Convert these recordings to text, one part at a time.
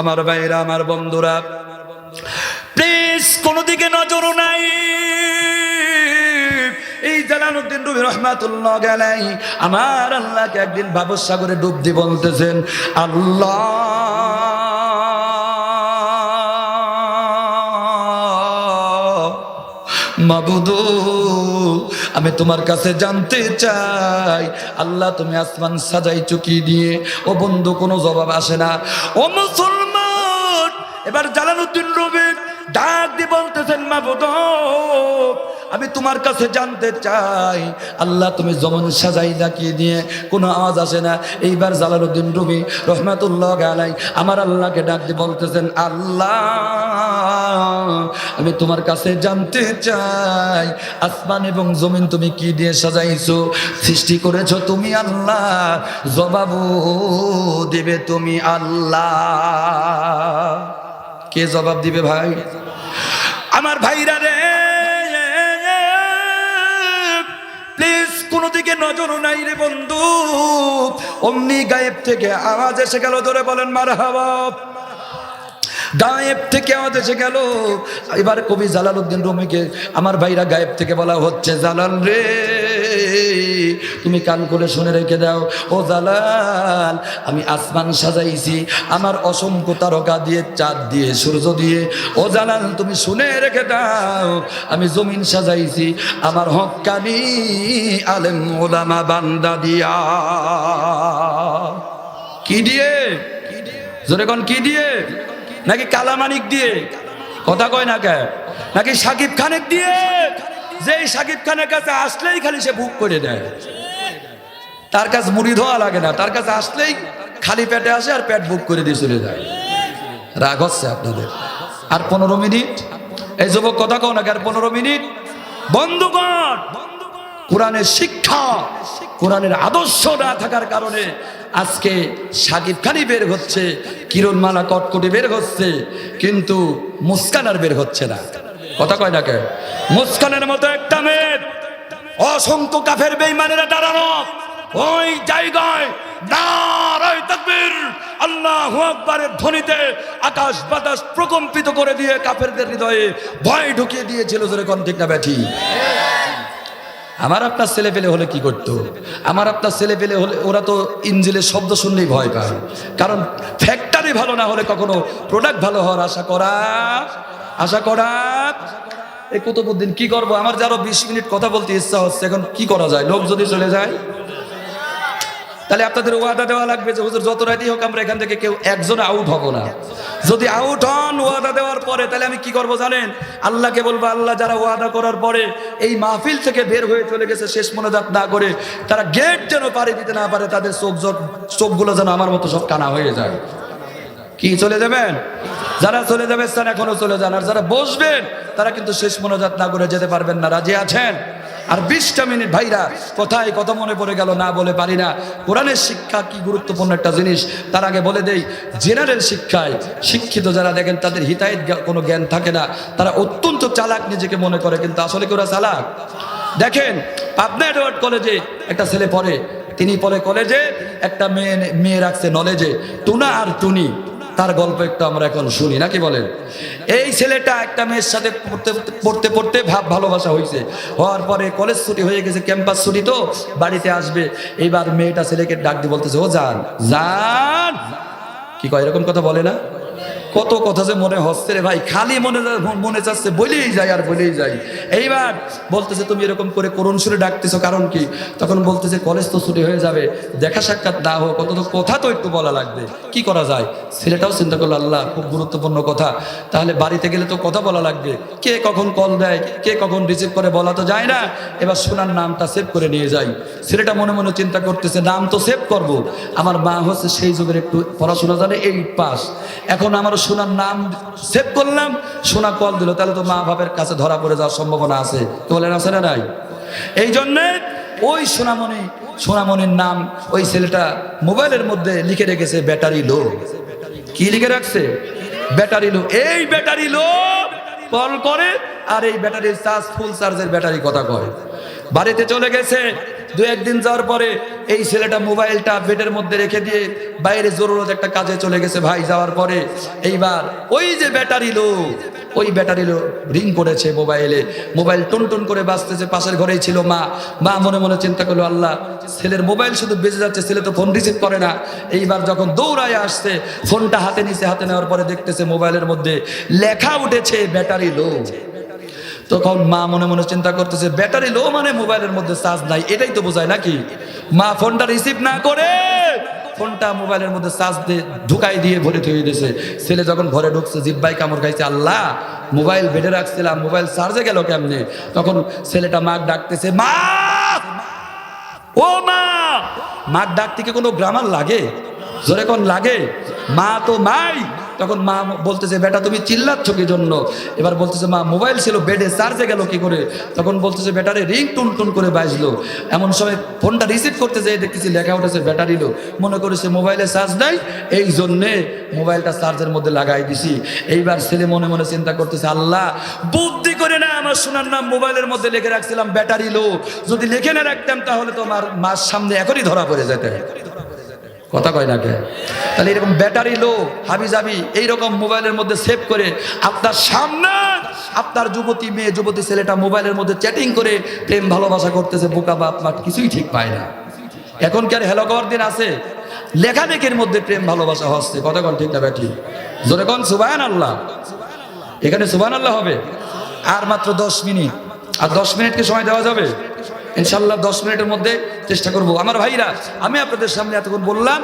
আমার ভাইরা, আমার বন্ধুরা প্লিজ কোনো দিকে নজর নাই। এই জালালউদ্দিন রুমি রহমাতুল্লাহ গেলাই আমার আল্লাহকে একদিন ভাবসাগরে ডুব দিয়ে বলতেছেন, আল্লাহ মাবুদু, আমি তোমার কাছে জানতে চাই। আল্লাহ, তুমি আসমান সাজাই কি দিয়ে, ও বন্ধু, কোনো জবাব আসে না। ও মুসলমান এবার জালালউদ্দিন রবি ডাক দিয়ে বলতেছেন মাবুদ আমি তোমার কাছে জানতে চাই। আল্লাহ তুমি জমন সাজাই কি দিয়ে কোনো আওয়াজ আসে না। এইবার জালালউদ্দিন রবি রহমাতুল্লাহ গালাই আমার আল্লাহকে ডাক দিয়ে বলতেছেন, আল্লাহ, আমি তোমার কাছে জানতে চাই। আসমান এবং জমিন তুমি কি দিয়ে সাজাইছো? সৃষ্টি করেছ তুমি আল্লাহ জবাবও দেবে তুমি আল্লাহ। কে জবাব দিবে ভাই? আমার ভাইরা রে প্লিজ কোনো দিকে নজর নাই রে বন্ধু। অমনি গায়েব থেকে আওয়াজ এসে গেল, ধরে বলেন মার গায়েব থেকে আওয়াজ এসে গেল। এবার কবি জালালউদ্দিন রুমিকে, আমার ভাইরা গায়েব থেকে বলা হচ্ছে, জালাল রে। তুমি কান করে শুনে রেখে দাও। ও জালাল আমি আসমান সাজাইছি, আমার অসংখ্য তারকা দিয়ে, চাঁদ দিয়ে, সূর্য দিয়ে। ও জালাল তুমি শুনে রেখে দাও, আমি জমিন সাজাইছি, আমার হকানি আলেম ওলামা বান্দা দিয়া। কি দিয়ে? জোরে কোন কি দিয়ে? নাকি কালামানিক দিয়ে? কথা কয় না কে? নাকি সাকিব খানের দিয়ে? যেই সাকিব খানের কাছে আসলেই খালি সে বুক করে দেয়। তার কাছে মুড়ি ধোয়া লাগে না, তার কাছে আসলেই খালি পেটে আসে আর পেট বুক করে দিয়ে চলে যায়। রাগ হচ্ছে আপনাদের। আর পনেরো মিনিট। এই যুবক কথা কও না, আর পনেরো মিনিট। বন্ধ কর কোরআনের শিক্ষা, কোরআনের আদর্শ না থাকার কারণে আজকে সাকিব খানি বের হচ্ছে কিরণমালা কটকটি বের হচ্ছে, কিন্তু মুস্কান আর বের হচ্ছে না। কথা কয় না কে? মুস্কানের মতো একটা মেয়ে অসংখ্য কাফের বেইমানেরা দাঁড়ানো। ওই জায়গায় নারায় তাকবীর, আল্লাহ আকবারের ধ্বনিতে আকাশ বাতাস প্রকম্পিত করে দিয়ে কাফেরদের হৃদয়ে ভয় ঢুকিয়ে দিয়েছিল জোরে কোন ঠিক না ব্যাঠি? আমার আপনার ছেলে পেলে হলে কি করতো? আমার আপনার ছেলে পেলে হলে ওরা তো ইঞ্জিলের শব্দ শুনলেই ভয় পায়। কারণ ফ্যাক্টরি ভালো না হলে কখনো প্রোডাক্ট ভালো হওয়ার আশা করা আশা করা এই কুতুবুদ্দিন কি করব? আমার যারো বিশ মিনিট কথা বলতে ইচ্ছা হচ্ছে, এখন কি করা যায়? লোক যদি চলে যায়, তাহলে আপনাদের ওয়াদা দেওয়া লাগবে যে হুজুর যত রাতই হোক আমরা এখান থেকে কেউ একজন আউট হব না। যদি আউট হন ওয়াদা দেওয়ার পরে, তাহলে আমি কি করব জানেন? আল্লাহকে বলব, আল্লাহ যারা ওয়াদা করার পরে এই মাহফিল থেকে বের হয়ে চলে গেছে, শেষ মনোজাত না করে তারা গেট যেন পাড়ি দিতে না পারে, তাদের চোখ চোখগুলো যেন আমার মতো সব কানা হয়ে যায়। কি, চলে যাবেন? যারা চলে যাবে স্থান এখনও চলে যান। আর যারা বসবেন, তারা কিন্তু শেষ মনোজাত না করে যেতে পারবেন না। রাজি আছেন? আর বিশটা মিনিট, ভাইরা, কোথায়, কত মনে পড়ে গেল না বলে পারি না। কোরআনের শিক্ষা কি গুরুত্বপূর্ণ একটা জিনিস? তার আগে বলে দেই, জেনারেল শিক্ষায় শিক্ষিত যারা দেখেন, তাদের হিতায়ত কোনো জ্ঞান থাকে না। তারা অত্যন্ত চালাক নিজেকে মনে করে, কিন্তু আসলে কি ওরা চালাক? দেখেন, পাবনা এডওয়ার্ড কলেজে একটা ছেলে পড়ে। তিনি পরে কলেজে, একটা মেয়ে মেয়ে রাখছে নলেজে। টুনা আর টুনি। তার গল্প একটু আমরা এখন শুনি, নাকি বলেন? এই ছেলেটা একটা মেয়ের সাথে পড়তে পড়তে পড়তে ভাব ভালোবাসা হয়েছে হওয়ার পরে কলেজ ছুটি হয়ে গেছে, ক্যাম্পাস ছুটি তো, বাড়িতে আসবে। এইবার মেয়েটা ছেলেকে ডাক দিয়ে বলতেছে, ও যান যান কি কয়, এরকম কথা বলে না? কত কথা যে মনে হচ্ছে রে ভাই, খালি মনে মনে চাচ্ছে বলেই যায় আর বলেই যায়। এইবার বলতেছে, তুমি এরকম করে করুণ সুরে ডাকতেছো, কারণ কি? তখন বলতেছে, কলেজ তো ছুটি হয়ে যাবে, দেখা সাক্ষাৎ না হোক কত কথা তো একটু বলা লাগবে। কি করা যায়? ছেলেটাও চিন্তা করল, আল্লাহ, খুব গুরুত্বপূর্ণ কথা। তাহলে বাড়িতে গেলে তো কথা বলা লাগবে। কে কখন কল দেয়, কে কখন রিসিভ করে বলা তো যায় না। এবার সোনার নামটা সেভ করে নিয়ে যাই। ছেলেটা মনে মনে চিন্তা করতেছে, নাম তো সেভ করব। আমার মা হচ্ছে সেই যুগের একটু পড়াশোনা জানে এইট পাস এখন আমার সোনার নাম সেভ করলাম, সোনা কল দিল। তাহলে তো মা বাপের কাছে ধরা পড়ে যাওয়ার সম্ভাবনা আছে। তো বলেন, আছে না নাই? এই জন্যে ওই সোনামণি, সোনামণির নাম ওই ছেলেটা মোবাইলের মধ্যে লিখে রেখেছে, ব্যাটারি লো। কি লিখে রাখছে? Battery low. এই ব্যাটারি লো কল করে আর এই ব্যাটারির চার্জ, ফুল চার্জের ব্যাটারি কথা কয়। বাড়িতে চলে গেছে দু একদিন যাওয়ার পরে এই ছেলেটা মোবাইলটা বেডের মধ্যে রেখে দিয়ে বাইরে জরুরত একটা কাজে চলে গেছে ভাই। যাওয়ার পরে এইবার ওই যে ব্যাটারি লো, ওই ব্যাটারি রিং করেছে মোবাইলে। মোবাইল টুন টুন করে বাঁচতেছে পাশের ঘরেই ছিল মা। মা মনে মনে চিন্তা করল, আল্লাহ, ছেলের মোবাইল শুধু বেঁচে যাচ্ছে, ছেলে তো ফোন রিসিভ করে না। এইবার যখন দৌড়ায় আসছে ফোনটা হাতে নিছে, হাতে নেওয়ার পরে দেখতেছে মোবাইলের মধ্যে লেখা উঠেছে ব্যাটারি লো। তখন মা মনে মনে চিন্তা করতেছে ব্যাটারি লো মানে মোবাইলের মধ্যে চার্জ নাই। এটাই তো বোঝায় নাকি? মা ফোনটা রিসিভ না করে ফোনটা মোবাইলের মধ্যে চার্জ দিয়ে ঢুকাই দিয়ে ভরে থয়ে দিয়েছে। ছেলে যখন ঘরে ঢুকছে জিব্বাই কামড় খাইছে, আল্লাহ মোবাইল বেডে রাখছিলাম মোবাইল চার্জে গেল কেমনে? তখন ছেলেটা মাক ডাকতেছে, মা! ও মা! মার ডাক থেকে কোনো গ্রামার লাগে? জোরে কোন লাগে? মা তো মাই তখন মা বলতেছে, বেটা, তুমি চিল্লাচ্ছ কি জন্য? এবার বলতেছে, মা, মোবাইল ছিল, বেডে চার্জে গেল কি করে? তখন বলতেছে ব্যাটারি রিং টুন টুন করে বাজলো। এমন সময় ফোনটা রিসিভ করতে যেয়ে দেখতেছি, লেখা উঠেছে ব্যাটারি লো মনে করেছে মোবাইলে চার্জ নাই, এই জন্যে মোবাইলটা চার্জের মধ্যে লাগাই দিছি। এইবার ছেলে মনে মনে চিন্তা করতেছে, আল্লাহ, বুদ্ধি করে না আমার সোনার নাম মোবাইলের মধ্যে লিখে রাখছিলাম ব্যাটারি লো যদি লিখে না রাখতাম, তাহলে তো আমার মার সামনে এখনই ধরা পড়ে যেতে। কথা কয় না কে? তাহলে এরকম ব্যাটারি লো, হাবি জাবি, এইরকম মোবাইলের মধ্যে সেভ করে আপনার সামনে আপনার যুবতী মেয়ে, যুবতী ছেলেটা মোবাইলের মধ্যে চ্যাটিং করে প্রেম ভালোবাসা করতেছে, বোকা বাপ মা কিছুই ঠিক পায় না। এখন কি আর হেলো করার দিন আছে? লেখালেখির মধ্যে প্রেম ভালোবাসা হচ্ছে। কতক্ষণ ঠিক না ব্যাটি? জোরে কন সুবান আল্লাহ এখানে সুবান আল্লাহ হবে। আর মাত্র দশ মিনিট। আর দশ মিনিটকে সময় দেওয়া যাবে? ইনশাল্লাহ দশ মিনিটের মধ্যে চেষ্টা করব। আমার ভাইরা, আমি আপনাদের সামনে এতক্ষণ বললাম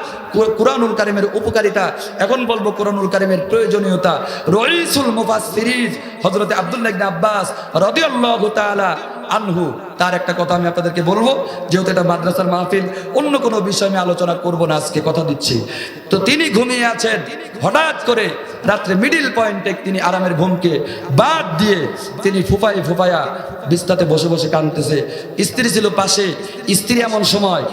কোরআনুল কারিমের উপকারিতা। এখন বলব কোরআনুল কারিমের প্রয়োজনীয়তা। রইসুল মুফাসসিরিন হজরত আব্দুল্লাহ আব্বাস রদিউল্লাহ তাআলা আনহু, তার একটা কথা আমি আপনাদেরকে বলব, যেহেতু এটা মাদ্রাসার মাহফিল, অন্য কোনো বিষয় আমি আলোচনা করব না, আজকে কথা দিচ্ছি। তো তিনি ঘুমিয়ে আছেন, হঠাৎ করে রাত্রে মিডিল পয়েন্টে তিনি আরামের ঘুমকে বাদ দিয়ে তিনি ফুফাই ফুফায়া বিস্তাতে বসে বসে কাঁদতেছে। স্ত্রী ছিল পাশে, স্ত্রী এমন সময়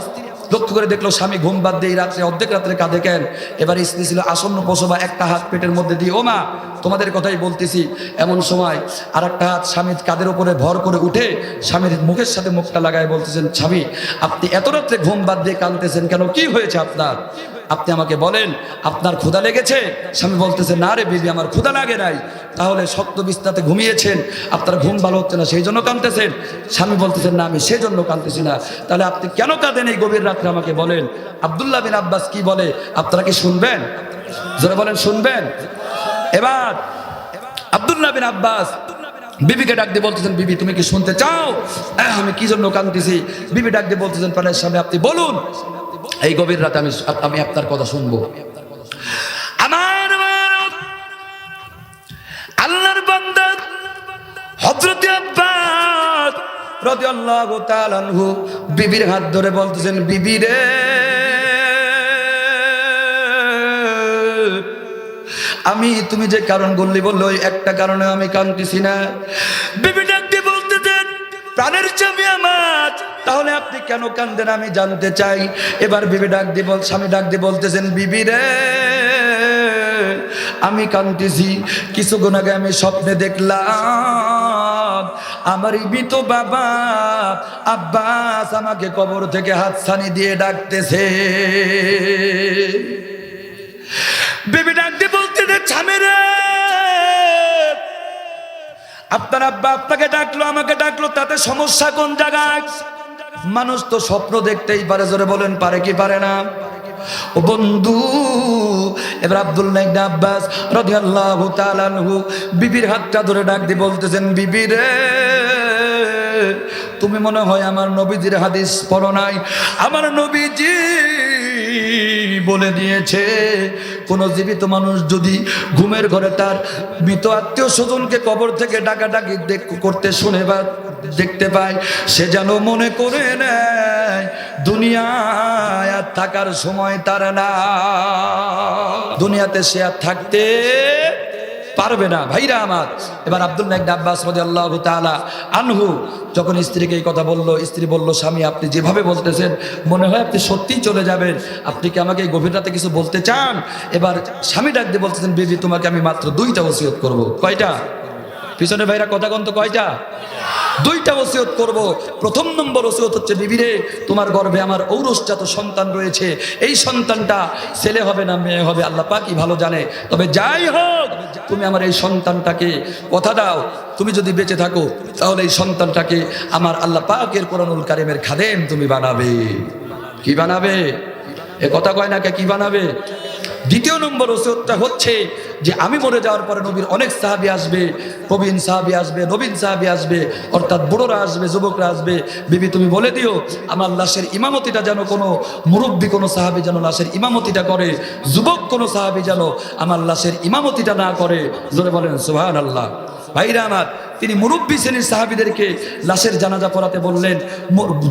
লক্ষ্য করে দেখল স্বামী ঘুম বাদ দিয়ে রাত্রে, অর্ধেক রাত্রে কাঁদে কেন? এবার স্ত্রী ছিল আসন্ন প্রসবা, একটা হাত পেটের মধ্যে দিয়ে, ও মা, তোমাদের কথাই বলতেছি। এমন সময় আর একটা হাত স্বামীর কাঁধের উপরে ভর করে উঠে স্বামীর মুখের সাথে মুখটা লাগায় বলতেছেন, স্বামী, আপনি এত রাত্রে ঘুম বাদ দিয়ে কাঁদতেছেন কেন? কি হয়েছে আপনার? আপনি আমাকে বলেন, আপনার ক্ষুধা লেগেছে? স্বামী বলতেছে, না রে বিবি, আমার ক্ষুধা লাগে নাই। তাহলে শক্ত বিস্তাতে ঘুমিয়েছেন, আপনার ঘুম ভালো হচ্ছে না, সেই জন্য কাঁদতেছেন। স্বামী বলতেছেন না, আমি সেই জন্য কাঁদতেছি না। তাহলে আপনি কেন কাঁদেন এই গভীর রাত্রে আমাকে বলেন? আবদুল্লাহ বিন আব্বাস কি বলে? আপনারা কি শুনবেন? জোরে বলেন, শুনবেন? এবার আবদুল্লাহ বিন আব্বাস বিবিকে ডাক দিয়ে বলতেছেন, বিবি, তুমি কি শুনতে চাও? আমি কি জন্য কাঁদতেছি? বিবি ডাক দিয়ে বলতেছেন প্রাণের স্বামী আপনি বলুন। এই গভীর রাতে আমি আমি আপনার কথা শুনব। বিবির হাত ধরে বলতেছেন, বিবি রে, আমি তুমি যে কারণ বললি বলল একটা কারণে আমি কাঁদতেছি না। বিবি ডাক দিয়ে বলতেছেন, প্রাণের আমার তাহলে আপনি কেন কান্দেন? আমি জানতে চাই। এবার বিবি ডাক দিয়ে বল স্বামী ডাক দিয়ে বলতেছেন, বিবি রে, আমি কান্দিছি কিছুক্ষণ আগে আমি স্বপ্নে দেখলাম, আমার মৃত বাবা আব্বাস আমাকে কবর থেকে হাত ছানি দিয়ে ডাকতেছে। বেবি ডাক দিয়ে বলতে দে ছামেরে আপনার আব্বা আপনাকে ডাকলো, আমাকে ডাকলো, তাতে সমস্যা কোন জায়গায়? মানুষ তো স্বপ্ন দেখতেই পারে, জোরে বলেন, পারে কি পারে না? ও বন্ধু, এবার আব্দুল্লাহ ইবনে আব্বাস রাদিয়াল্লাহু তাআলা আনহু বিবির হাতটা ধরে ডাক দিয়ে বলতেছেন, বিবি রে, তুমি মনে হয় আমার নবীজির হাদিস পড়ো নাই? আমার নবীজি বলে দিয়েছে, কোন জীবিত মানুষ যদি ঘুমের ঘরে তার মৃত আত্মীয় স্বজনকে কবর থেকে ডাকাডাকি করতে শুনে বা দেখতে পায় সে যেন মনে করে নেয়, দুনিয়ায় আর থাকার সময় তার না। দুনিয়াতে সে আর থাকতে পারবে না। ভাইরা আমার, এবার আব্দুল্লাহ ইবনে আব্বাস রাদিয়াল্লাহু তাআলা আনহু যখন স্ত্রীকে এই কথা বলল, স্ত্রী বলল, স্বামী, আপনি যেভাবে বলতেছেন, মনে হয় আপনি সত্যিই চলে যাবেন। আপনি কি আমাকে এই গভীর রাতে কিছু বলতে চান? এবার স্বামী ডাক দিয়ে বলতেছেন, বিবি, তোমাকে আমি মাত্র দুইটা ওসিয়ত করব। কয়টা? পিছনে ভাইরা কথা কন্ত কয়টা? দুইটা ওসিয়ত করব। প্রথম নম্বর ওসিয়ত হচ্ছে, বিবিরে, তোমার গর্ভে আমার ঔরসজাত সন্তান রয়েছে। এই সন্তানটা ছেলে হবে না মেয়ে হবে, আল্লাহ পাকই ভালো জানে। তবে যাই হোক, তুমি আমার এই সন্তানটাকে কথা দাও। তুমি যদি বেঁচে থাকো, তাহলে এই সন্তানটাকে আমার আল্লাহ পাকের কোরআনুল কারিমের খাদেম তুমি বানাবে। কি বানাবে? এ কথা কয় না কে? কি বানাবে? দ্বিতীয় নম্বর ওসিয়তটা হচ্ছে যে আমি মরে যাওয়ার পরে নবীর অনেক সাহাবি আসবে, প্রবীণ সাহাবি আসবে, নবীন সাহাবি আসবে, অর্থাৎ বুড়োরা আসবে, যুবকরা আসবে। বিবি, তুমি বলে দিও, আমার লাশের ইমামতিটা যেন কোনো মুরব্বী কোনো সাহাবি যেন লাশের ইমামতিটা করে, যুবক কোনো সাহাবি যেন আমার লাশের ইমামতিটা না করে। জোরে বলেন সুহান আল্লাহ ভাইরা আমার, তিনি মুরব্বী শ্রেণির সাহাবিদেরকে লাশের জানাজা পড়াতে বললেন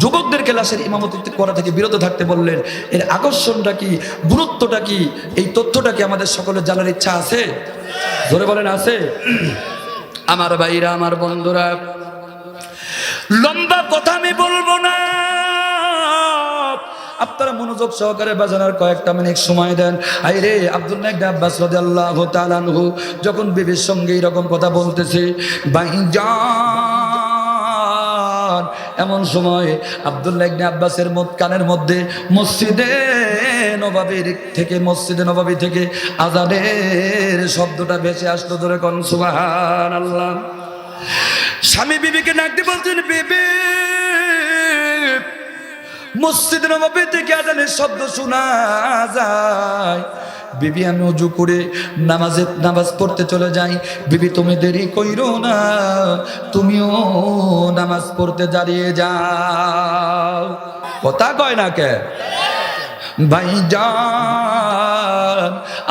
যুবকদেরকে লাশের ইমামতি করা থেকে বিরত থাকতে বললেন, এর আকর্ষণটা কি, গুরুত্বটা কি, এই তথ্যটা কি আমাদের সকলের জানার ইচ্ছা আছে? ধরে বলেন, আছে? আমার ভাইরা, আমার বন্ধুরা, লম্বা কথা আমি বলব না। আপনারা মনোযোগ সহকারে বাজানোর কয়েকটা মিনিট সময় দেন। আই রে আব্দুল্লাহ আব্বাস রাদিয়াল্লাহু তাআলা আনহু যখন বিবির সঙ্গে এরকম কথা বলতেছে বাইজান এমন সময় আব্দুল্লাহ আব্বাসের মত কানের মধ্যে মসজিদে নবাবির থেকে, মসজিদে নবাবী থেকে আজানের শব্দটা ভেসে আসলো ধরে কন কোন সুবহানাল্লাহ। স্বামী বিবিকে ডাক দিয়ে বলছেন, বিবি! মসজিদ নবাবী থেকে আজানের শব্দ শোনা যায়। বিবি, আমি উজু করে নামাজে নামাজ পড়তে চলে যাই। বিবি, তুমি দেরি কইরো না। তুমিও নামাজ পড়তে দাঁড়িয়ে যাও। কথা কয় না কে? ভাইজান।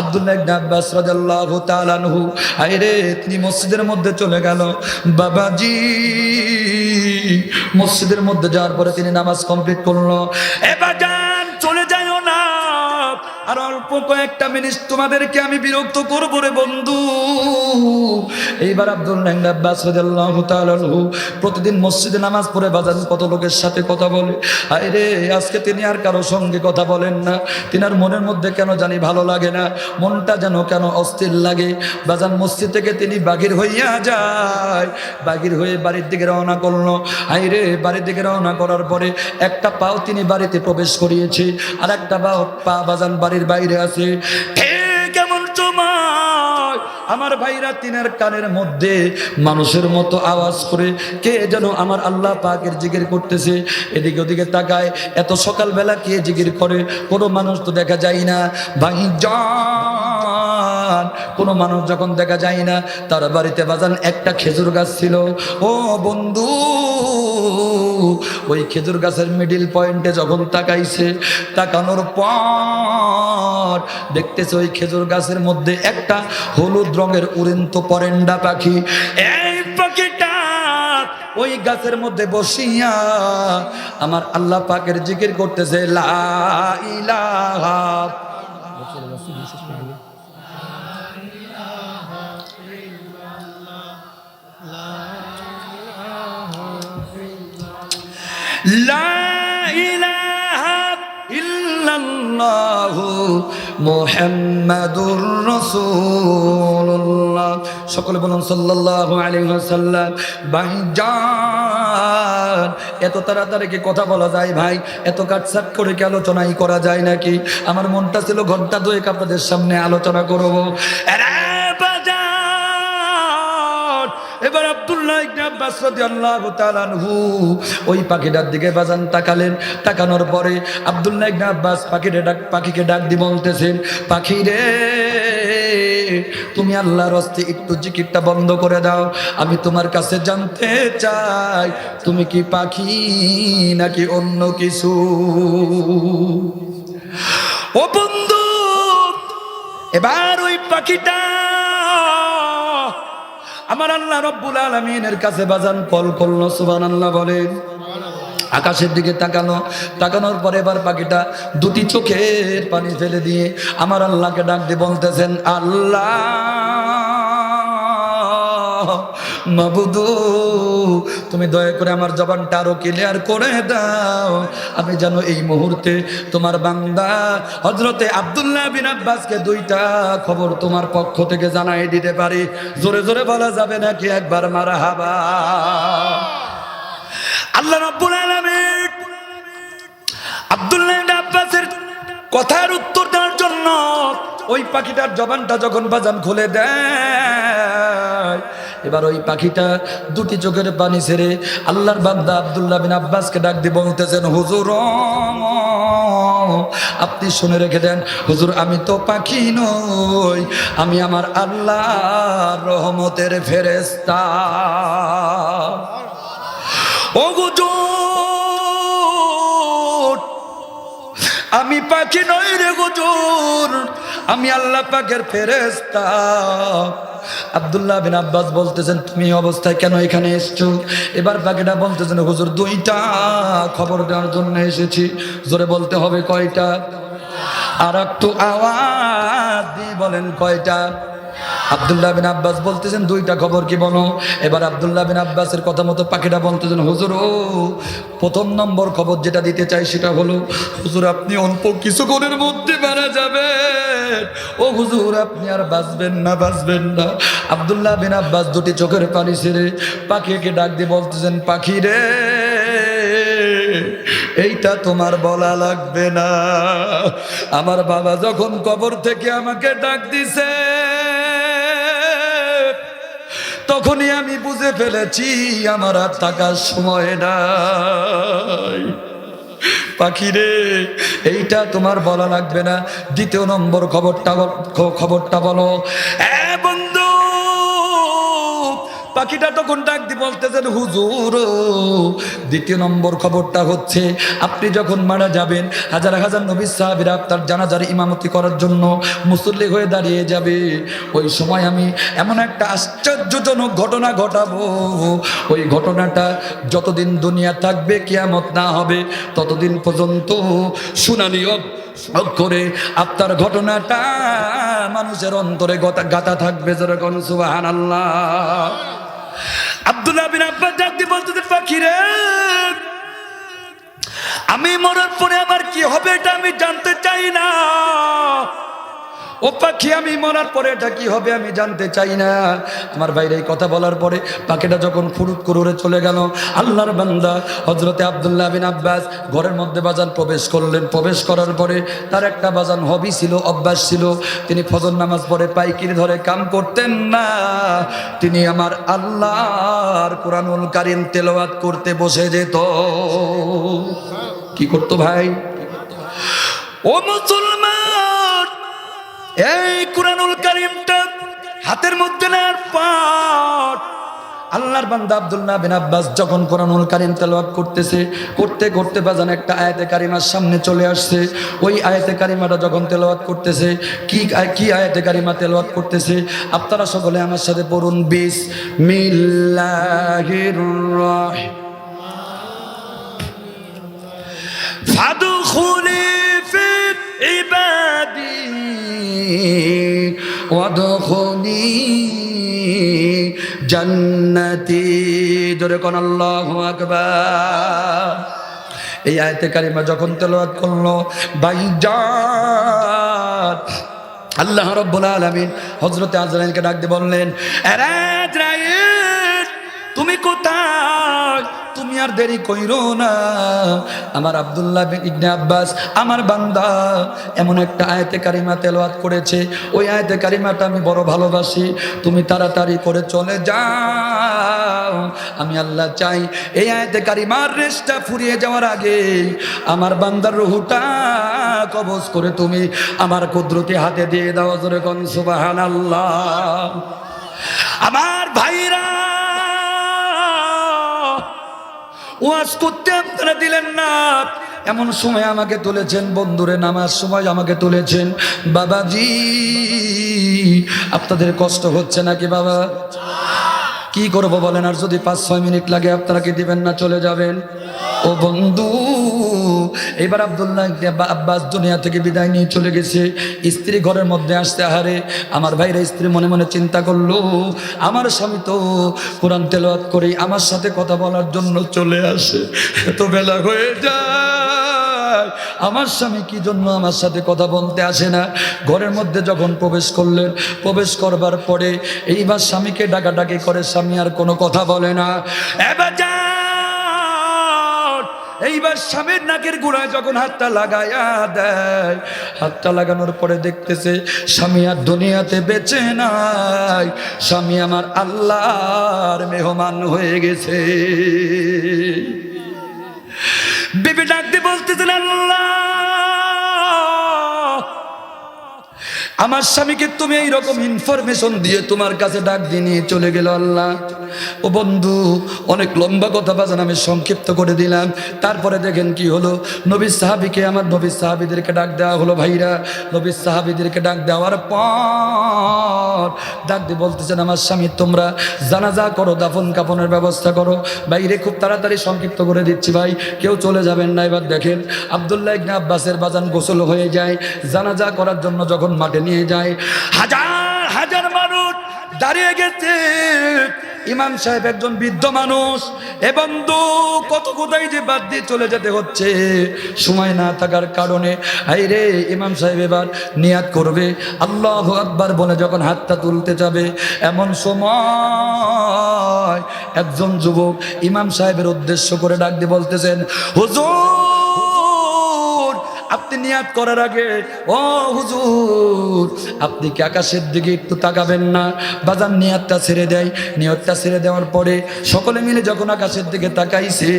আব্দুল্লাহ ইবনে আব্বাস রাদিয়াল্লাহু তাআলা আনহু আইরে তিনি মসজিদের মধ্যে চলে গেল। বাবাজি, মসজিদের মধ্যে যাওয়ার পরে তিনি নামাজ কমপ্লিট করল। এবার অল্প কয়েকটা মিনিট তোমাদেরকে আমি বিরক্ত করব রে বন্ধু। এইবার ইবনে আব্বাস রাদিয়াল্লাহু তাআলা প্রতিদিন মসজিদে নামাজ পড়ে বাজান কত লোকের সাথে কথা বলে। আরে আজকে তিনি আর কারও সঙ্গে কথা বলেন না। তিনার মনের মধ্যে কেন জানি ভালো লাগে না, মনটা যেন কেন অস্থির লাগে। বাজান মসজিদ থেকে তিনি বাগির হইয়া যায়, বাগির হয়ে বাড়ির দিকে রওনা করল। আইরে বাড়ির দিকে রওনা করার পরে একটা পাও তিনি বাড়িতে প্রবেশ করিয়েছে আর একটা পা বাজান বাড়ির বাইরে আছে। ঠিক এমন সময়? আমার ভাইরা তিনের কানের মধ্যে মানুষের মতো আওয়াজ করে, কে যেন আমার আল্লাহ পাকের জিগির করতেছে। এদিকে ওদিকে তাকায়, এত সকালবেলা কে জিগির করে? কোনো মানুষ তো দেখা যায় না। ভাই জান কোনো মানুষ যখন দেখা যায় না, তার বাড়িতে বাজান একটা খেজুর গাছ ছিল। ও বন্ধু, ওই খেজুর গাছের মিডিল পয়েন্টে যখন তাকাইছে, তাকানোর পর দেখতেছে ওই খেজুর গাছের মধ্যে একটা হলুদ রঙের উড়ন্ত পরেন্ডা পাখি। এই পাখিটা ওই গাছের মধ্যে বসিয়া আমার আল্লাহ পাকের জিকির করতেছে, লা ইলাহা সকলে বলুন সাল্লাল্লাহু আলাইহি ভাই ভাইজান এত তাড়াতাড়ি কি কথা বলা যায় ভাই? এত কাটসাট করে কি আলোচনাই করা যায় নাকি? আমার মনটা ছিল ঘণ্টা দুয়েক আপনাদের সামনে আলোচনা করব। এবার আব্দুল্লাহ ইবনে আব্বাস রাদিয়াল্লাহু তাআলা আনহু ওই পাখিটার দিকে বাজান তাকালেন। তাকানোর পরে আব্দুল্লাহ ইবনে আব্বাস পাখিরে ডাক পাখিকে ডাক দিয়ে বলতেছেন, পাখি রে, তুমি আল্লাহর হস্তে একটু জিকিরটা বন্ধ করে দাও। আমি তোমার কাছে জানতে চাই, তুমি কি পাখি নাকি অন্য কিছু? ও বন্ধু, এবার ওই পাখিটা আমার আল্লাহ রব্বুল আলমিনের কাছে বাজান কল করল সুবান আল্লাহ বলেন আকাশের দিকে তাকানো তাকানোর পরে এবার পাখিটা দুটি চোখের পানি ফেলে দিয়ে আমার আল্লাহকে ডাক দিয়ে বলতেছেন, আল্লাহ। মাবুদু, তুমি দয়া করে আমার জবানটা আরও ক্লিয়ার করে দাও। আমি যেন এই মুহূর্তে তোমার বান্দা হজরতে আব্দুল্লাহ বিন আব্বাসকে দুইটা খবর তোমার পক্ষ থেকে জানাই দিতে পারি। জোরে জোরে বলা যাবে নাকি একবার মারা হাবা আল্লাহ রাব্বুল আলামিন আব্দুল্লাহ আব্বাসের কথার উত্তর দেওয়ার জন্য ওই পাখিটার জবানটা যখন বাজান খুলে দেয় এবার ওই পাখিটা দুটি চোখের পানি ছেড়ে আল্লাহর বান্দা আব্দুল্লাহ বিন আব্বাসকে ডাক দিয়ে বলতেছেন, হুজুর, আপনি শুনে রেখে দেন, হুজুর, আমি তো পাখি নই, আমি আমার আল্লাহ রহমতের ফেরেস্তা ও হুজুর, আমি পাখি নই রে হুজুর, আমি আল্লাহ পাকের ফেরেস্তা আব্দুল্লাহ বিন আব্বাস বলতেছেন, তুমি অবস্থায় কেন এখানে এসছো? এবার বাকিটা বলতেছেন, হুজুর, দুইটা খবর দেওয়ার জন্য এসেছি। জোরে বলতে হবে কয়টা? আর একটু আওয়াজ দিয়ে বলেন, কয়টা? আব্দুল্লাহ বিন আব্বাস বলতেছেন, দুইটা খবর কি বলো? এবার আবদুল্লাহ বিন আব্বাসের কথা মতো পাখিটা বলতেছেন, হুজুর ও প্রথম নম্বর খবর যেটা দিতে চাই সেটা হলো, হুজুর, আপনি অল্প কিছু কিছুক্ষণের মধ্যে মারা যাবেন। ও হুজুর, আপনি আর বাঁচবেন না বাঁচবেন না। আব্দুল্লাহ বিন আব্বাস দুটি চোখের পানি ছেড়ে পাখিকে ডাক দিয়ে বলতেছেন, পাখি রে, এইটা তোমার বলা লাগবে না। আমার বাবা যখন কবর থেকে আমাকে ডাক দিছে তখনই আমি বুঝে ফেলেছি, আমার আর থাকার সময় নাই। পাখি রে, এইটা তোমার বলা লাগবে না। দ্বিতীয় নম্বর খবরটা খবরটা বলো। এ বন্ধু পাখিটা তখন ডাক দিয়ে বলতেছেন, হুজুর, দ্বিতীয় নম্বর খবরটা হচ্ছে, আপনি যখন মারা যাবেন, হাজার হাজার নবী সাহাবিরা আপনার জানাজার ইমামতি করার জন্য মুসল্লি হয়ে দাঁড়িয়ে যাবে। ওই সময় আমি এমন একটা আশ্চর্যজনক ঘটনা ঘটাবো। ওই ঘটনাটা যতদিন দুনিয়া থাকবে, কিয়ামত না হবে, ততদিন পর্যন্ত শুনানি করে আপনার ঘটনাটা মানুষের অন্তরে গাতা থাকবে যেরকম সুবাহান আল্লাহ আব্দুল্লাহ বিন আব্বাস ডাক দিয়ে বলতে পাখি রে আমি মরার পরে আমার কি হবে এটা আমি জানতে চাই না। ও পাখি, আমি মরার পরে এটা কি হবে আমি জানতে চাই না। আমার বাইরে এই কথা বলার পরে পাখিটা যখন ফুরুত করে চলে গেল, আল্লাহর বান্দা হজরতে আবদুল্লাহ বিন আব্বাস ঘরের মধ্যে বাজান প্রবেশ করলেন। প্রবেশ করার পরে তার একটা বাজান হবি ছিল, অভ্যাস ছিল। তিনি ফজর নামাজ পড়ে পাইকিরি ধরে কাম করতেন না। তিনি আমার আল্লাহর কোরআনুল কারিম তেলাওয়াত করতে বসে যেত। কি করতো ভাই? ও মুসলমান! এই কোরআনুল কারিমটা হাতের মধ্যে নেওয়ার পর আল্লাহর বান্দা আব্দুল্লাহ বিন আব্বাস যখন কোরআনুল কারিম তেলাওয়াত করতেছে, করতে করতে বাজান একটা আয়াতে কারিমার সামনে চলে আসছে। ওই আয়াতে কারিমাটা যখন তেলাওয়াত করতেছে, কি কি আয়াতে কারিমা তেলাওয়াত করতেছে, আপনারা সকলে আমার সাথে পড়ুন বিস মিল্লাহির রাহিম অধখনি জান্নাতি জোরে কোন আল্লাহ আকবার। এই আয়তে কারিমা যখন তেলাওয়াত করল বাইজাত আল্লাহ রাব্বুল আলামিন হযরতে আজরাইলকে ডাক দিয়ে বললেন, আরে আজরাইল, তুমি কোথায়? আর দেরি কইরো না। আমার আব্দুল্লাহ বিন ইবনে আব্বাস, আমার বান্দা, এমন একটা আয়াতে কারিমা তেলাওয়াত করেছে। ওই আয়াতে কারিমাটা আমি বড় ভালোবাসি। তুমি তাড়াতাড়ি করে চলে যাও। আমি আল্লাহ চাই এই আয়াতে কারিমার রেশটা ফুরিয়ে যাওয়ার আগে আমার বান্দার রুহুটা কবজ করে তুমি আমার কুদরতি হাতে দিয়ে দাও, জোরে কোন সুবহানাল্লাহ। আমার ভাইরা ওয়াজ করতে আপনারা দিলেন না। এমন সময় আমাকে তুলেছেন বন্ধুরে নামার সময় আমাকে তুলেছেন। বাবাজি, আপনাদের কষ্ট হচ্ছে নাকি বাবা? কি করব বলেন, আর যদি পাঁচ, ছয় মিনিট লাগে, আপনারা কি দিবেন না, চলে যাবেন? ও বন্ধু, এবার আবদুল্লাহ আব্বাস দুনিয়া থেকে বিদায় নিয়ে চলে গেছে। স্ত্রী ঘরের মধ্যে আসতে হারে আমার ভাইরা স্ত্রী মনে মনে চিন্তা করল, আমার স্বামী তো কোরআন তেলাওয়াত করে আমার সাথে কথা বলার জন্য চলে আসে। এত বেলা হয়ে যায়। আমার স্বামী কি জন্য আমার সাথে কথা বলতে আসে না? ঘরের মধ্যে যখন প্রবেশ করলেন, প্রবেশ করবার পরে এইবার স্বামীকে ডাকাডাকি করে স্বামী আর কোনো কথা বলে না। এইবার স্বামীর নাকের গোড়ায় যখন হাতটা লাগাইয়া দেয়, হাতটা লাগানোর পরে দেখতেছে স্বামী আর দুনিয়াতে বেঁচে নাই। স্বামী আমার আল্লাহর মেহমান হয়ে গেছে। বিবি ডাকতে বলতেছেন আল্লাহ। আমার স্বামীকে তুমি এই রকম ইনফরমেশন দিয়ে তোমার কাছে ডাক দিয়ে নিয়ে চলে গেল আল্লাহ। ও বন্ধু, অনেক লম্বা কথা বাজান, আমি সংক্ষিপ্ত করে দিলাম। তারপরে দেখেন কি হলো? নবীর সাহাবিকে, আমার নবীর সাহাবিদেরকে ডাক দেওয়া হলো, ভাইরা নবীর সাহাবিদেরকে ডাক দেওয়ার পর ডাক দিয়ে বলতেছেন, আমার স্বামী, তোমরা জানাজা করো, দাফন কাপনের ব্যবস্থা করো। বাইরে খুব তাড়াতাড়ি সংক্ষিপ্ত করে দিচ্ছি ভাই, কেউ চলে যাবেন না। এবার দেখেন, আবদুল্লাহ ইবনে আব্বাসের বাজান গোসল হয়ে যায়। জানাজা করার জন্য যখন মাঠে নিয়ে যায়। হাজার হাজার মানুষ দাঁড়িয়ে গেছে। ইমাম সাহেব একজন বৃদ্ধ মানুষ এ বন্ধু কত কোথায় যে বাদ দিয়ে চলে যেতে হচ্ছে। সময় না থাকার কারণে হাই রে, ইমাম সাহেব এবার নিয়াত করবে। আল্লাহ আকবার বলে যখন হাতটা তুলতে যাবে, এমন সময় একজন যুবক ইমাম সাহেবের উদ্দেশ্য করে ডাক দিয়ে বলতেছেন, হুজুর আপনি নিয়াত করার আগে, ও হুজুর, আপনি কি আকাশের দিকে একটু তাকাবেন না? বাজার নিয়াতটা ছেড়ে দেয়। নিয়তটা ছেড়ে দেওয়ার পরে সকলে মিলে যখন আকাশের দিকে তাকাইছে,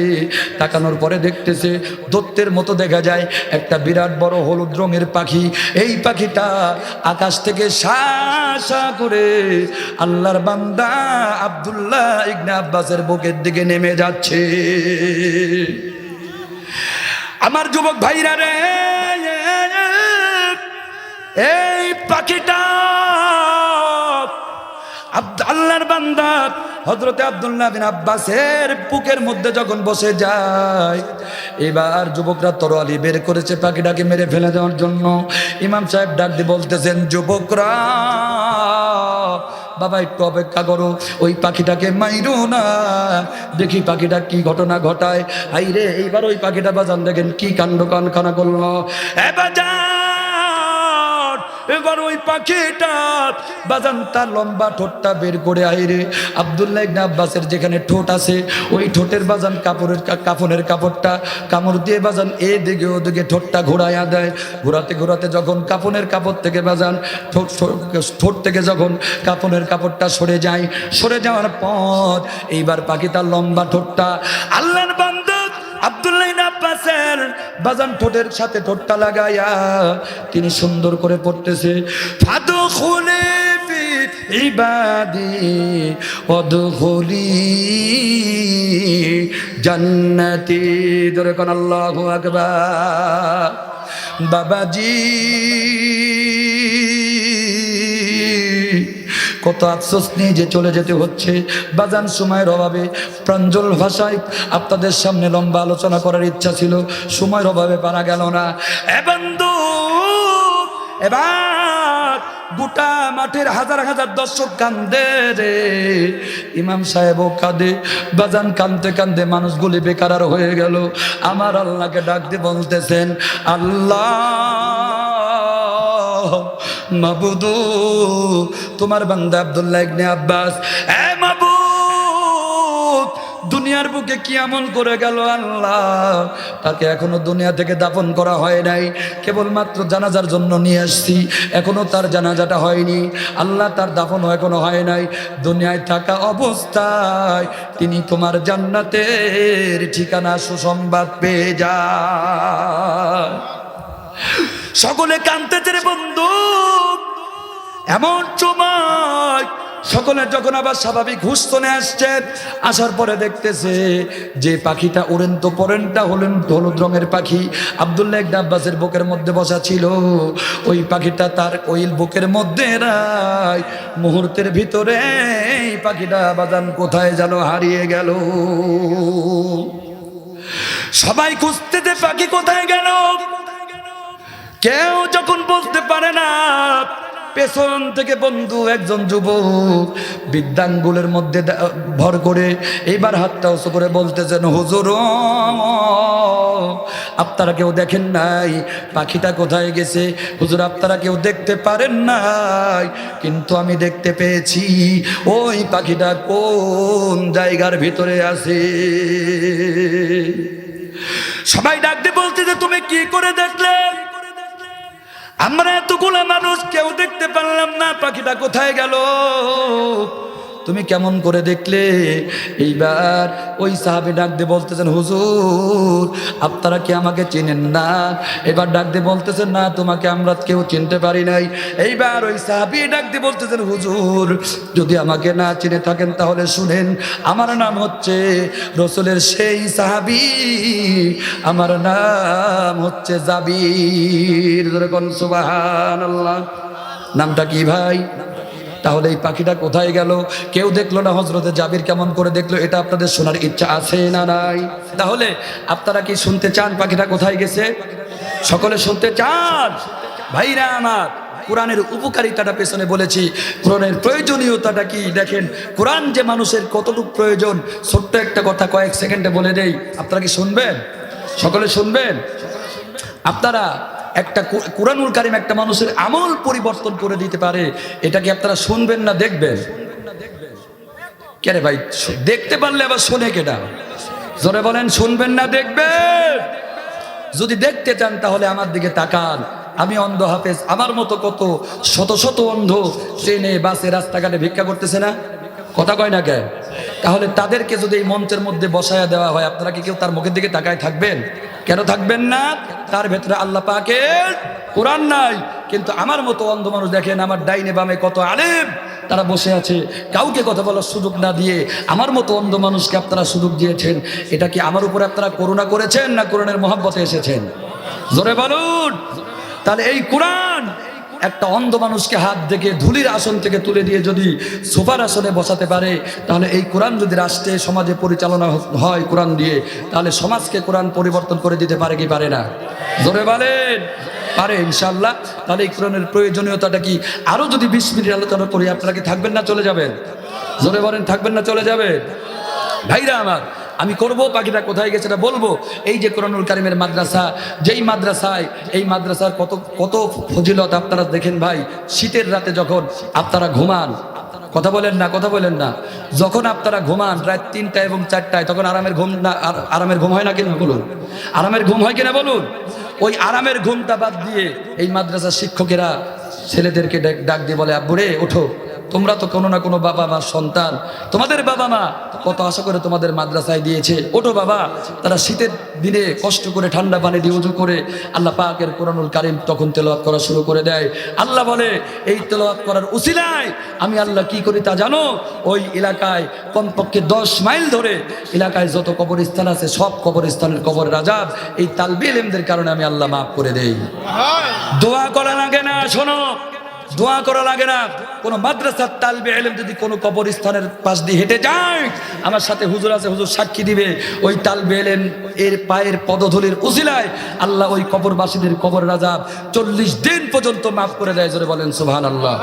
তাকানোর পরে দেখতেছে, দত্তের মতো দেখা যায়, একটা বিরাট বড় হলুদ রঙের পাখি। এই পাখিটা আকাশ থেকে সা সা করে আল্লাহর বান্দা আব্দুল্লাহ ইগনা আব্বাসের বুকের দিকে নেমে যাচ্ছে। আমার যুবক ভাইরা রে, এই পাখিটা আব্দ- আল্লাহর বান্দা হজরতে আব্দুল্লাহ বিন আব্বাসের বুকের মধ্যে যখন বসে যায়, এবার যুবকরা তরোয়ালি বের করেছে পাখিটাকে মেরে ফেলে দেওয়ার জন্য। ইমাম সাহেব ডাক দিয়ে বলতেছেন, যুবকরা বাবা, একটু অপেক্ষা করো। ওই পাখিটাকে মাইরো না। দেখি পাখিটা কি ঘটনা ঘটায়। আইরে এইবার ওই পাখিটা বাজান দেখেন কি কাণ্ড কানখানা করল। এ বাজান! এবার ওই পাখিটা বাজান তার লম্বা ঠোঁটটা বের করে আইরে আবদুল্লাহ ইবনে আব্বাসের যেখানে ঠোঁট আছে, ওই ঠোঁটের বাজান কাপড়ের কাফনের কাপড়টা কামড় দিয়ে বাজান এ দিকে ওদিকে ঠোঁটটা ঘোরাইয়া দেয় ঘোরাতে ঘোরাতে যখন কাফনের কাপড় থেকে বাজান ঠোঁট ঠোঁট- ঠোঁট থেকে যখন কাফনের কাপড়টা সরে যায়, সরে যাওয়ার পর এইবার পাখি তার লম্বা ঠোঁটটা আল্লাহর বান্দা আব্দুল্লাহ আব্বাসের বাজান ঠোঁটের সাথে ঠোঁটটা লাগাইয়া তিনি সুন্দর করে পড়তেছে, ফাদখুলি ফি ইবাদি, ওয়াদখুলি জান্নাতি। ধরে কোন আল্লাহু আকবার। বাবাজি কত আফসোস নিয়ে যে চলে যেতে হচ্ছে। বাজান সময়ের অভাবে প্রাঞ্জল ভাষায় আপনাদের সামনে লম্বা আলোচনা করার ইচ্ছা ছিল। সময়ের অভাবে পারা গেল না। এ এবার গোটা মাঠের হাজার হাজার দর্শক কান্দে রে। ইমাম সাহেবও কাঁদে, বাজান কান্দতে কান্দে মানুষগুলি বেকার হয়ে গেল। আমার আল্লাহকে ডাক দিয়ে বলতেছেন, আল্লাহ মাবুদু, তোমার বান্দা আব্দুল্লাহ ইবনে আব্বাস। এ মাবুদ, দুনিয়ার বুকে কি এমন করে গেল আল্লাহ? তাকে এখনও দুনিয়া থেকে দাফন করা হয় নাই। কেবলমাত্র জানাজার জন্য নিয়ে আসছি। এখনও তার জানাজাটা হয়নি। আল্লাহ তার দাফনও এখনও হয় নাই। দুনিয়ায় থাকা অবস্থায় তিনি তোমার জান্নাতের ঠিকানা সুসংবাদ পেয়ে যায়। সকলে কানতেছে চেরে বন্ধু এমন সময় সকলে যখন আবার স্বাভাবিক হুস্তনে আসছে, আসার পরে দেখতেছে যে পাখিটা ওরেন তো পরেনটা হলেন হলুদ রঙের পাখি। আবদুল্লাহ একটা আব্বাসের বুকের মধ্যে বসা ছিল। ওই পাখিটা তার ওই বুকের মধ্যে রায় মুহূর্তের ভিতরে এই পাখিটা বাজান কোথায় যেন হারিয়ে গেল। সবাই খুঁজতেছে পাখি কোথায় গেল। কেউ যখন বলতে পারে না পেছন থেকে বন্ধু একজন যুবক বিদ্যাঙ্গুলের মধ্যে ভর করে এইবার হাতটা উঁচু করে বলতেছেন, হুজুর, আপনারা কেউ দেখেন নাই? পাখিটা কোথায় গেছে? হুজুর, আপনারা কেউ দেখতে পারেন নাই? কিন্তু আমি দেখতে পেয়েছি, ওই পাখিটা কোন জায়গার ভিতরে আছে? সবাই ডাকতে বলছে যে তুমি কি করে দেখলে? আমরা এতগুলো মানুষ কেউ দেখতে পারলাম না পাখিটা কোথায় গেল? তুমি কেমন করে দেখলে? এইবার ওই সাহাবি ডাক দিয়ে বলতেছেন, হুজুর, আপনারা কি আমাকে চেনেন না? এবার ডাক দিয়ে বলতেছেন, না, তোমাকে আমরা কেউ চিনতে পারি নাই। এইবার ওই সাহাবি ডাক দিয়ে বলতেছেন, হুজুর, যদি আমাকে না চিনে থাকেন তাহলে শুনেন, আমার নাম হচ্ছে রসুলের সেই সাহাবি। আমার নাম হচ্ছে জাবির। সুবাহান নামটা কি ভাই? তাহলে এই পাখিটা কোথায় গেল? কেউ দেখল না হজরতে জাবির কেমন করে দেখল? এটা আপনাদের শোনার ইচ্ছা আছে না নাই? তাহলে আপনারা কি শুনতে চান পাখিটা কোথায় গেছে? সকলে শুনতে চান? ভাইরা আমার, কোরআনের উপকারিতাটা পেছনে বলেছি। কোরআনের প্রয়োজনীয়তাটা কি? দেখেন, কোরআন যে মানুষের কতটুকু প্রয়োজন, ছোট্ট একটা কথা কয়েক সেকেন্ডে বলে দেই। আপনারা কি শুনবেন? সকলে শুনবেন? আপনারা একটা কোরআনুল কারিম একটা মানুষের আমল পরিবর্তন করে দিতে পারে, এটা কি আপনারা শুনবেন না দেখবেন? কেরে ভাই দেখতে পারলে আবার শোনে কেটা জোরে বলেন, শুনবেন না দেখবেন? যদি দেখতে চান তাহলে আমার দিকে তাকান। আমি অন্ধ হাফেজ, আমার মতো কত শত শত অন্ধ ট্রেনে, বাসে, রাস্তাঘাটে ভিক্ষা করতেছে না? কথা কয় না কেন তাহলে তাদেরকে যদি এই মঞ্চের মধ্যে বসায়া দেওয়া হয়, আপনারা কি কেউ তার মুখের দিকে তাকায় থাকবেন? কেন থাকবেন না? তার ভেতরে আল্লাহ পাকের কোরআন নাই। কিন্তু আমার মতো অন্ধ মানুষ দেখেন, আমার ডাইনে বামে কত আলেম, তারা বসে আছে। কাউকে কথা বলার সুযোগ না দিয়ে আমার মতো অন্ধ মানুষকে আপনারা সুযোগ দিয়েছেন। এটা কি আমার উপরে আপনারা করুণা করেছেন না কোরআনের মহাব্বতে এসেছেন? জোরে বলুন। তাহলে এই কোরআন একটা অন্ধ মানুষকে হাত থেকে ধুলির আসন থেকে তুলে দিয়ে যদি সোফার আসনে বসাতে পারে, তাহলে এই কোরআন যদি রাষ্ট্রে, সমাজে পরিচালনা হয় কোরআন দিয়ে, তাহলে সমাজকে কোরআন পরিবর্তন করে দিতে পারে কি পারে না? জোরে বলেন, পারে ইনশাল্লাহ তাহলে এই কোরআনের প্রয়োজনীয়তাটা কি? আরও যদি বিশ মিনিট আলোচনা করি, আপনারা কি থাকবেন না চলে যাবেন? জোরে বলেন, থাকবেন না চলে যাবেন? ভাইরা আমার আমি করব? পাখিটা কোথায় গেছে? এটা বলব। এই যে কোরআনুল কারিমের মাদ্রাসা, যেই মাদ্রাসায়, এই মাদ্রাসার কত কত ফজিলত আপনারা দেখেন ভাই, শীতের রাতে যখন আপনারা ঘুমান, কথা বলেন না, কথা বলেন না, যখন আপনারা ঘুমান, রাত তিনটা এবং চারটায়, তখন আরামের ঘুম না, আর- আরামের ঘুম হয় না কিনা বলুন? আরামের ঘুম হয় কিনা বলুন? ওই আরামের ঘুমটা বাদ দিয়ে এই মাদ্রাসার শিক্ষকেরা ছেলেদেরকে ডাক- দিয়ে বলে আব্বুরে ওঠো। তোমরা তো কোনো না কোনো বাবা মার সন্তান। তোমাদের বাবা মা কত আশা করে তোমাদের মাদ্রাসায় দিয়েছে। ওঠো বাবা তারা শীতের দিনে কষ্ট করে ঠান্ডা পানি দিয়ে উজু করে আল্লাহ পাকের কোরআনুল কারিম তখন তেলাওয়াত করা শুরু করে দেয়। আল্লাহ বলে এই তেলাওয়াত করার উসিলায় আমি আল্লাহ কি করি তা জানো? ওই এলাকায় কমপক্ষে দশ মাইল ধরে এলাকায় যত কবরস্থান আছে সব কবরস্থানের কবর রাজাব। এই তালবি এলেমদের কারণে আমি আল্লাহ মাফ করে দেই। দোয়া করা লাগে না শোনো। দোয়া করা লাগে না। কোনো মাদ্রাসার তালবে এলেম যদি কোনো কবরস্থানের পাশ দিয়ে হেঁটে যায়, আমার সাথে হুজুর আছে, হুজুর সাক্ষী দিবে। ওই তালবে এলেম, এর পায়ের পদধূলির উসিলায় আল্লাহ ওই কবরবাসীদের কবর রাজা চল্লিশ দিন পর্যন্ত মাফ করে দেয়, জোরে বলেন সুহান আল্লাহ